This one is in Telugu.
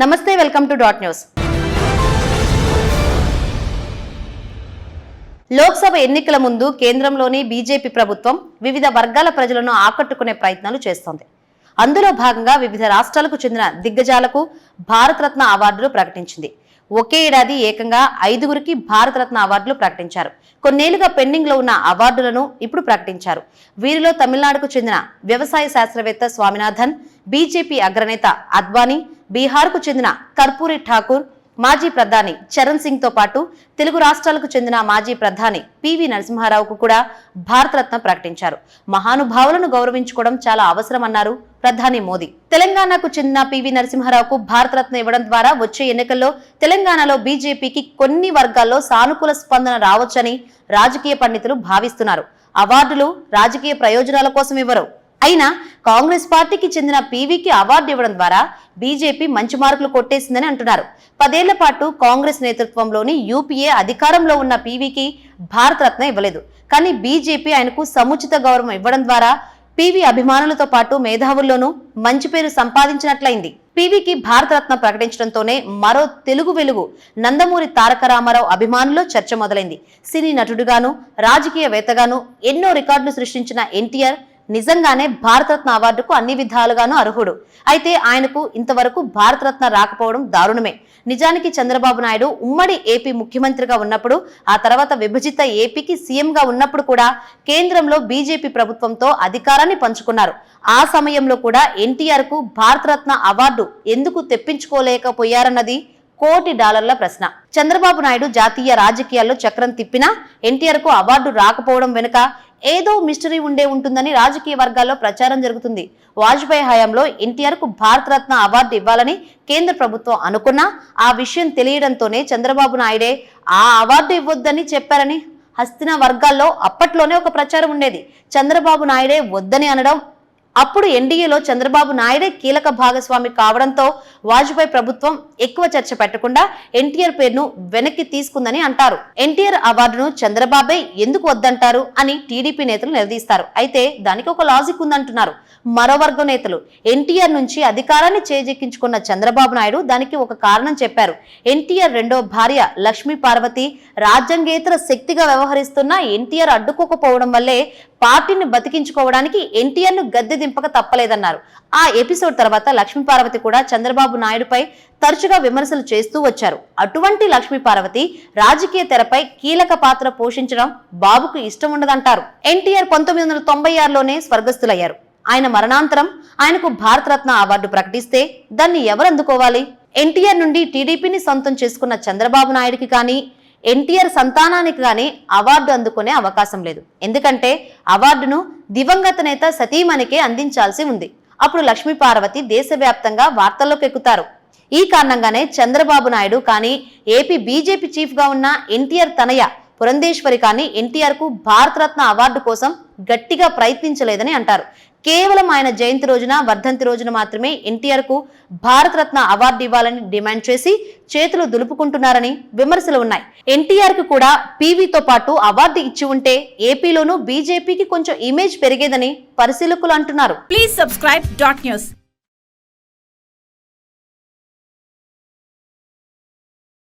నమస్తే welcome to dot news. Lok Sabha ఎన్నికల ముందు కేంద్రంలోని బీజేపీ ప్రభుత్వం వివిధ వర్గాల ప్రజలను ఆకట్టుకునే ప్రయత్నాలు చేస్తోంది. అందులో భాగంగా వివిధ రాష్ట్రాలకు చెందిన దిగ్గజాలకు భారతరత్న అవార్డులు ప్రకటించింది. ఒకే ఏడాది ఏకంగా ఐదుగురికి భారతరత్న అవార్డులు ప్రకటించారు. కొన్నేళ్ళుగా పెండింగ్లో ఉన్న అవార్డులను ఇప్పుడు ప్రకటించారు. వీరిలో తమిళనాడుకు చెందిన వ్యవసాయ శాస్త్రవేత్త స్వామినాథన్ బీజేపీ అగ్రనేత అద్వానీ బీహార్కు చెందిన కర్పూరి ఠాకూర్ మాజీ ప్రధాని చరణ్ సింగ్తో పాటు తెలుగు రాష్ట్రాలకు చెందిన మాజీ ప్రధాని పివి నరసింహారావుకు కూడా భారతరత్న ప్రకటించారు. మహానుభావులను గౌరవించుకోవడం చాలా అవసరమన్నారు ప్రధాని మోదీ. తెలంగాణకు చెందిన పివి నరసింహారావుకు భారతరత్న ఇవ్వడం ద్వారా వచ్చే ఎన్నికల్లో తెలంగాణలో బీజేపీకి కొన్ని వర్గాల్లో సానుకూల స్పందన రావచ్చని రాజకీయ పండితులు భావిస్తున్నారు. అవార్డులు రాజకీయ ప్రయోజనాల కోసం ఇవ్వరు. అయినా కాంగ్రెస్ పార్టీకి చెందిన పీవీకి అవార్డు ఇవ్వడం ద్వారా బీజేపీ మంచి మార్కులు కొట్టేసిందని అంటున్నారు. పదేళ్ళ పాటు కాంగ్రెస్ నేతృత్వంలోని యూపీఏ అధికారంలో ఉన్న పీవీకి భారతరత్న ఇవ్వలేదు. కానీ బీజేపీ ఆయనకు సముచిత గౌరవం ఇవ్వడం ద్వారా పీవీ అభిమానులతో పాటు మేధావుల్లోనూ మంచి పేరు సంపాదించినట్లయింది. పీవీకి భారతరత్న ప్రకటించడంతోనే మరో తెలుగు వెలుగు నందమూరి తారక రామారావు అభిమానుల్లో చర్చ మొదలైంది. సినీ నటుడుగాను రాజకీయవేత్తగాను ఎన్నో రికార్డులు సృష్టించిన ఎన్టీఆర్ నిజంగానే భారతరత్న అవార్డుకు అన్ని విధాలుగానూ అర్హుడు. అయితే ఆయనకు ఇంతవరకు భారతరత్న రాకపోవడం దారుణమే. నిజానికి చంద్రబాబు నాయుడు ఉమ్మడి ఏపీ ముఖ్యమంత్రిగా ఉన్నప్పుడు ఆ తర్వాత విభజిత ఏపీకి సీఎంగా ఉన్నప్పుడు కూడా కేంద్రంలో బీజేపీ ప్రభుత్వంతో అధికారాన్ని పంచుకున్నారు. ఆ సమయంలో కూడా ఎన్టీఆర్కు భారతరత్న అవార్డు ఎందుకు తెప్పించుకోలేకపోయారన్నది కోటి డాలర్ల ప్రశ్న. చంద్రబాబు నాయుడు జాతీయ రాజకీయాల్లో చక్రం తిప్పినా ఎన్టీఆర్కు అవార్డు రాకపోవడం వెనుక ఏదో మిస్టరీ ఉండే ఉంటుందని రాజకీయ వర్గాల్లో ప్రచారం జరుగుతుంది. వాజ్పేయి హయాంలో ఎన్టీఆర్కు భారతరత్న అవార్డు ఇవ్వాలని కేంద్ర ప్రభుత్వం అనుకున్నా ఆ విషయం తెలియడంతోనే చంద్రబాబు నాయుడే ఆ అవార్డు ఇవ్వొద్దని చెప్పారని హస్తిన వర్గాల్లో అప్పట్లోనే ఒక ప్రచారం ఉండేది. చంద్రబాబు నాయుడే వద్దని అనడం అప్పుడు ఎన్డీఏలో చంద్రబాబు నాయుడే కీలక భాగస్వామి కావడంతో వాజ్పేయి ప్రభుత్వం ఎక్కువ చర్చ పెట్టకుండా ఎన్టీఆర్ పేరును వెనక్కి తీసుకుందని అంటారు. ఎన్టీఆర్ అవార్డును చంద్రబాబే ఎందుకు వద్దంటారు అని టీడీపీ నేతలు నిలదీస్తారు. అయితే దానికి ఒక లాజిక్ ఉందంటున్నారు. మరో వర్గం నేతలు ఎన్టీఆర్ నుంచి అధికారాన్ని చేజెక్కించుకున్న చంద్రబాబు నాయుడు దానికి ఒక కారణం చెప్పారు. ఎన్టీఆర్ రెండో భార్య లక్ష్మీ పార్వతి రాజ్యాంగేతర శక్తిగా వ్యవహరిస్తున్న ఎన్టీఆర్ అడ్డుకోకపోవడం వల్లే పార్టీని బతికించుకోవడానికి ఎన్టీఆర్ను గద్దె దింపక తప్పలేదన్నారు. ఆ ఎపిసోడ్ తర్వాత లక్ష్మీ పార్వతి కూడా చంద్రబాబు నాయుడుపై తరచుగా విమర్శలు చేస్తూ వచ్చారు. అటువంటి లక్ష్మీ పార్వతి రాజకీయ తెరపై కీలక పాత్ర పోషించడం బాబుకు ఇష్టం ఉండదంటారు. ఎన్టీఆర్ పంతొమ్మిది వందల తొంభై ఆరులోనే స్వర్గస్థులయ్యారు. ఆయన మరణాంతరం ఆయనకు భారతరత్న అవార్డు ప్రకటిస్తే దాన్ని ఎవరు అందుకోవాలి? ఎన్టీఆర్ నుండి టీడీపీని సొంతం చేసుకున్న చంద్రబాబు నాయుడికి కానీ ఎన్టీఆర్ సంతానానికి కానీ అవార్డు అందుకునే అవకాశం లేదు. ఎందుకంటే అవార్డును దివంగత నేత సతీమణికే అందించాల్సి ఉంది. అప్పుడు లక్ష్మీ పార్వతి దేశవ్యాప్తంగా వార్తల్లోకి ఎక్కుతారు. ఈ కారణంగానే చంద్రబాబు నాయుడు కానీ ఏపీ బీజేపీ చీఫ్గా ఉన్న ఎన్టీఆర్ తనయ పురంధేశ్వరి కానీ ఎన్టీఆర్కు భారతరత్న అవార్డు కోసం గట్టిగా ప్రయత్నించలేదని అంటారు. కేవలం ఆయన జయంతి రోజున వర్ధంతి రోజున మాత్రమే ఎన్టీఆర్కు భారతరత్న అవార్డు ఇవ్వాలని డిమాండ్ చేసి చేతులు దులుపుకుంటున్నారని విమర్శలు ఉన్నాయి. ఎన్టీఆర్కు కూడా పీవీతో పాటు అవార్డు ఇచ్చి ఉంటే ఏపీలోనూ బీజేపీకి కొంచెం ఇమేజ్ పెరిగేదని పరిశీలకులు అంటున్నారు. Please subscribe dot news